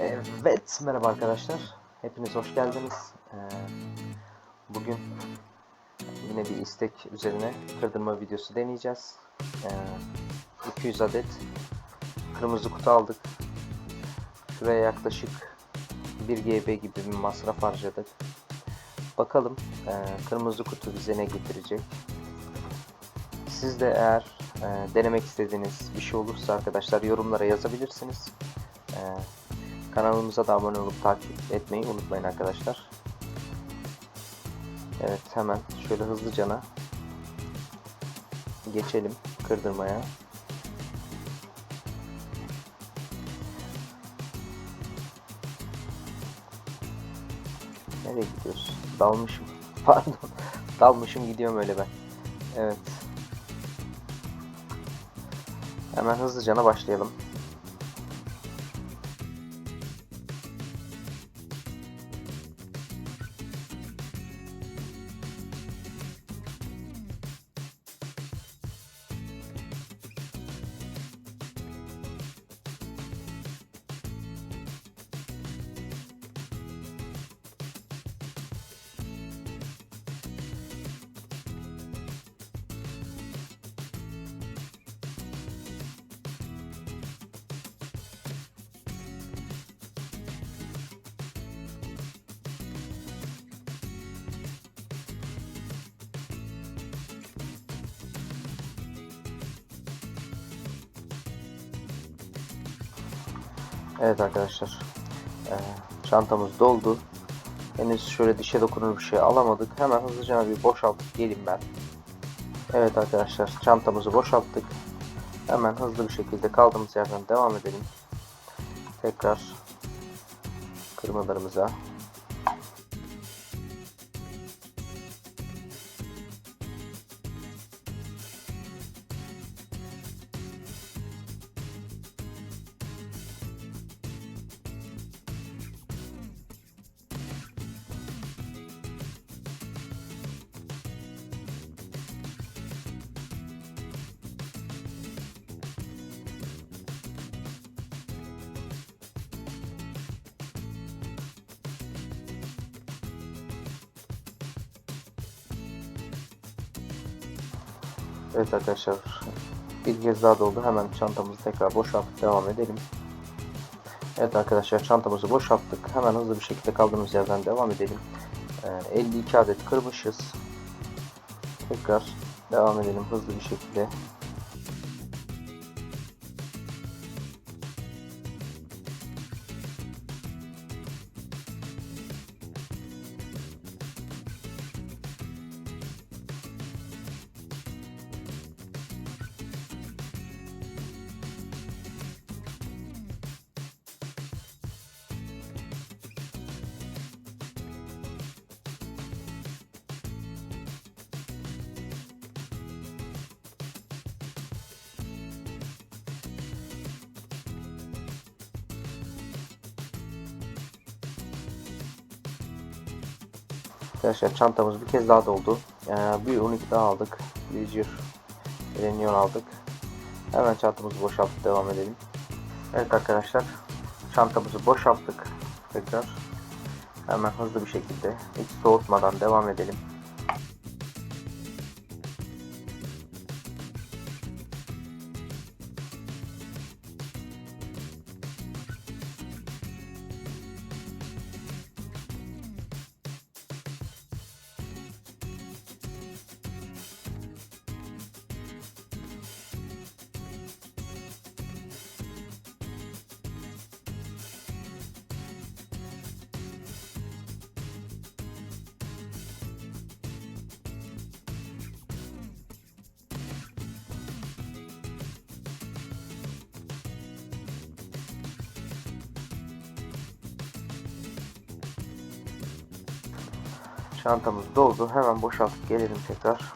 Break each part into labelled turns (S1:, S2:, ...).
S1: Evet, merhaba arkadaşlar. Hepiniz hoş geldiniz. Ee, bugün yine bir istek üzerine kırdırma videosu deneyeceğiz. Ee, 200 adet kırmızı kutu aldık. Şuraya yaklaşık 1 GB gibi bir masraf harcadık. Bakalım e, kırmızı kutu bize ne getirecek. Siz de eğer e, denemek istediğiniz bir şey olursa arkadaşlar yorumlara yazabilirsiniz. Ee, Kanalımıza da abone olup takip etmeyi unutmayın arkadaşlar. Evet hemen şöyle hızlıcana geçelim kırdırmaya. Nereye gidiyorsun? Dalmışım. Pardon. Dalmışım gidiyorum öyle ben. Evet. Hemen hızlıcana başlayalım. Evet arkadaşlar. Ee, çantamız doldu. Henüz şöyle dişe dokunur bir şey alamadık. Hemen hızlıca bir boşaltıp geleyim ben. Evet arkadaşlar çantamızı boşalttık. Hemen hızlı bir şekilde kaldığımız yerden devam edelim. Tekrar kırmalarımıza. Evet arkadaşlar bir kez daha doldu. Hemen çantamızı tekrar boşaltıp devam edelim. Evet arkadaşlar çantamızı boşalttık. Hemen hızlı bir şekilde kaldığımız yerden devam edelim. Ee, 52 adet kırmışız. Tekrar devam edelim hızlı bir şekilde. Arkadaşlar çantamız bir kez daha doldu. Ee, bir 12 daha aldık. Vizier Reneon aldık. Hemen çantamızı boşaltıp devam edelim. Evet arkadaşlar çantamızı boşalttık. Tekrar hemen hızlı bir şekilde hiç soğutmadan devam edelim. Çantamız doldu. Hemen boşaltıp gelelim tekrar.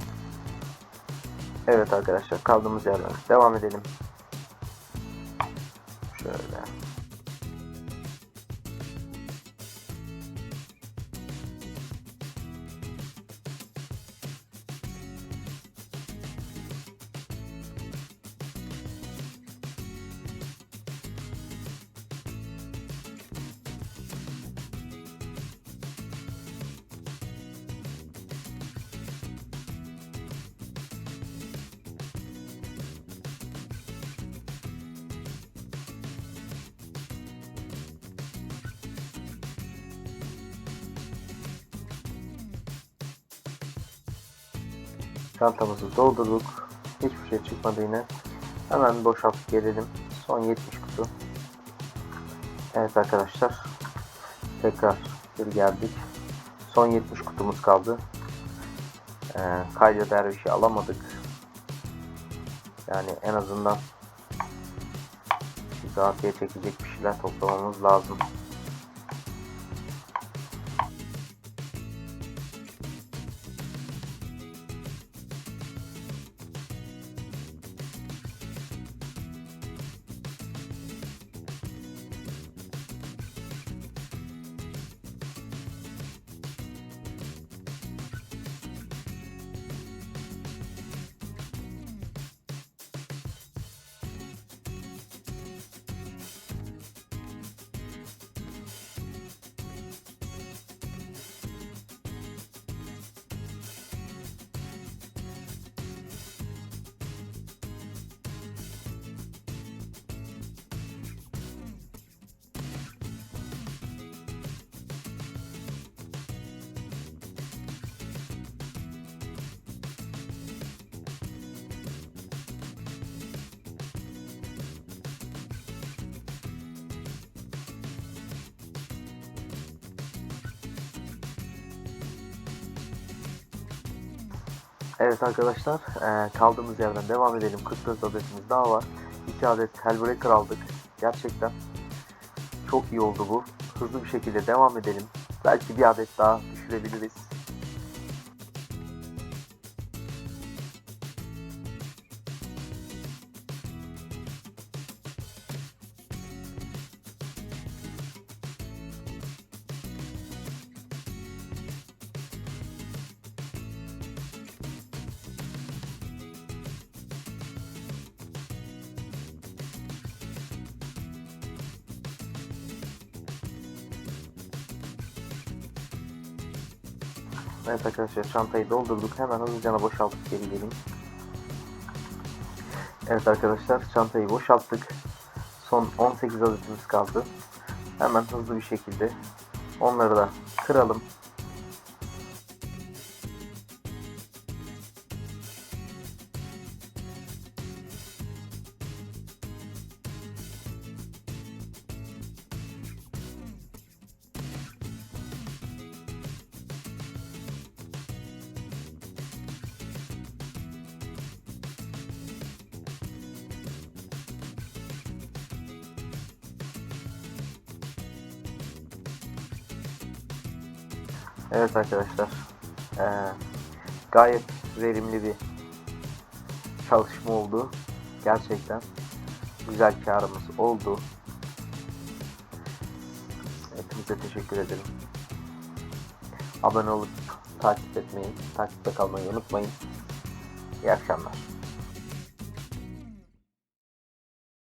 S1: Evet arkadaşlar kaldığımız yerden devam edelim. Şöyle. Çantamızı doldurduk. Hiçbir şey çıkmadı yine. Hemen boşaltıp gelelim. Son 70 kutu. Evet arkadaşlar. Tekrar geri geldik. Son 70 kutumuz kaldı. Ee, Kayra Derviş'i alamadık. Yani en azından Zatiye çekecek bir şeyler toplamamız lazım. Evet arkadaşlar eee, kaldığımız yerden devam edelim. 44 adetimiz daha var. 2 adet Hellbreaker aldık. Gerçekten çok iyi oldu bu. Hızlı bir şekilde devam edelim. Belki bir adet daha düşürebiliriz. Evet arkadaşlar çantayı doldurduk. Hemen hızlıca boşaltıp geri geleyim. Evet arkadaşlar çantayı boşalttık. Son 18 adetimiz kaldı. Hemen hızlı bir şekilde onları da kıralım. Evet arkadaşlar. eee, gayet verimli bir çalışma oldu. Gerçekten güzel karımız oldu. Hepinize teşekkür ederim. Abone olup takip etmeyi, takipte kalmayı unutmayın. İyi akşamlar.